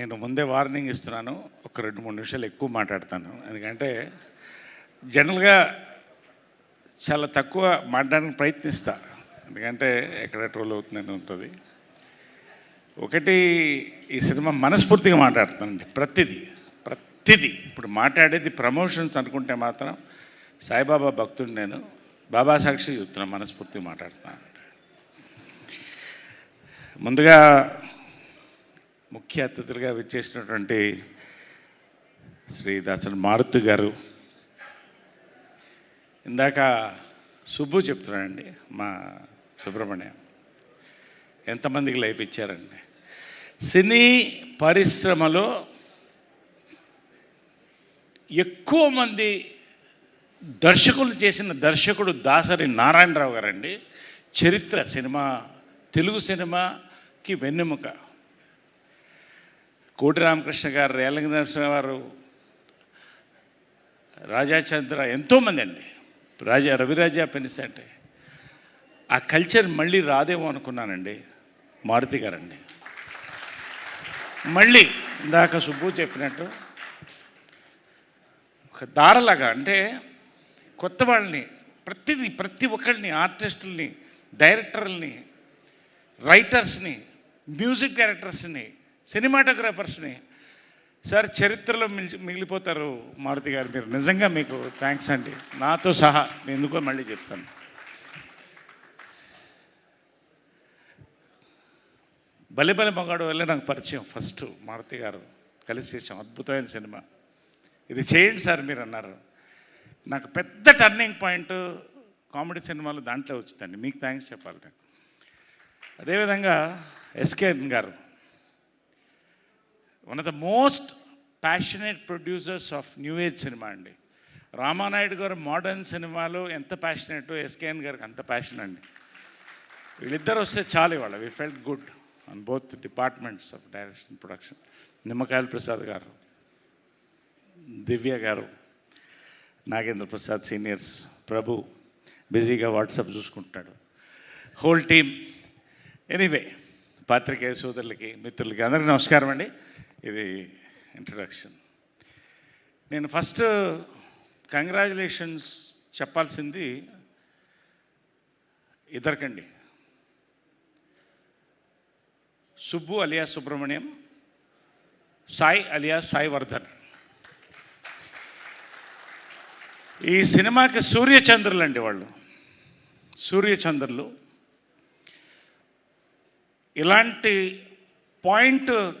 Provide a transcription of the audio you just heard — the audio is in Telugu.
నేను ముందే వార్నింగ్ ఇస్తున్నాను. ఒక రెండు మూడు నిమిషాలు ఎక్కువ మాట్లాడతాను. ఎందుకంటే జనరల్గా చాలా తక్కువ మాట్లాడడానికి ప్రయత్నిస్తా. ఎందుకంటే ఎక్కడ ట్రోల్ అవుతుందని ఉంటుంది. ఒకటి ఈ సినిమా మనస్ఫూర్తిగా మాట్లాడుతానండి ప్రతిదీ ప్రతిదీ. ఇప్పుడు మాట్లాడేది ప్రమోషన్స్ అనుకుంటే మాత్రం సాయిబాబా భక్తుడు నేను. బాబా సాక్షి చెప్తున్నాను మనస్ఫూర్తిగా మాట్లాడుతున్నాను ముందుగా ముఖ్య అతిథులుగా విచ్చేసినటువంటి శ్రీ దాసన్ మారుతి గారు. ఇందాక సుబ్బు చెప్తున్నానండి మా సుబ్రహ్మణ్యం. ఎంతమందికి లైఫ్ ఇచ్చారండి? సినీ పరిశ్రమలో ఎక్కువ మంది దర్శకులు చేసిన దర్శకుడు దాసరి నారాయణరావు గారండి. చరిత్ర సినిమా తెలుగు సినిమాకి వెన్నెముక. కోటి రామకృష్ణ గారు రేలంగి నరసింహ గారు రాజాచంద్ర ఎంతోమంది అండి. రాజా రవిరాజా పెనిస్ అంటే. ఆ కల్చర్ మళ్ళీ రాదేమో అనుకున్నానండి. మారుతి గారండి. మళ్ళీ ఇందాక సుబ్బు చెప్పినట్టు ఒక దారలాగా అంటే కొత్త వాళ్ళని ప్రతిదీ ప్రతి ఒక్కరిని ఆర్టిస్టుల్ని డైరెక్టర్లని రైటర్స్ని మ్యూజిక్ డైరెక్టర్స్ని సినిమాటోగ్రాఫర్స్ని. సార్ చరిత్రలో మిగిలి మిగిలిపోతారు మారుతి గారు మీరు. నిజంగా మీకు థ్యాంక్స్ అండి. నాతో సహా నేను ఎందుకో మళ్ళీ చెప్తాను. బలిబలి మగాడు వల్లే నాకు పరిచయం ఫస్ట్ మారుతి గారు. కలిసి చేసాం అద్భుతమైన సినిమా. ఇది చేయండి సార్ మీరు అన్నారు. నాకు పెద్ద టర్నింగ్ పాయింట్ కామెడీ సినిమాలు దాంట్లో వచ్చిందండి. మీకు థ్యాంక్స్ చెప్పాలి నేను. అదేవిధంగా ఎస్కేఎన్ గారు. One of the most passionate producers of new age cinema అండి. రామానాయుడు గారు మోడర్న్ సినిమాలో ఎంత ప్యాషనేట్ ఎస్కేఎన్ గారికి అంత ప్యాషన్ అండి. వీళ్ళిద్దరు వస్తే చాలు ఇవాళ. We felt good on both departments of direction production Nimmakayala Prasad గారు దివ్య గారు నాగేంద్ర ప్రసాద్ సీనియర్స్ ప్రభు బిజీగా వాట్సాప్ చూసుకుంటున్నాడు హోల్ టీమ్ ఎనీవే పాత్రికేయ సోదరులకి మిత్రులకి అందరికీ నమస్కారం అండి. ఇది ఇంట్రడక్షన్ నేను ఫస్ట్ కంగ్రాచులేషన్స్ చెప్పాల్సింది ఇద్దరికండి. సుబ్బు అలియా సుబ్రహ్మణ్యం సాయి అలియా సాయి వర్ధన్. ఈ సినిమాకి సూర్యచంద్రులు అండి వాళ్ళు. సూర్యచంద్రులు. ఇలాంటి పాయింట్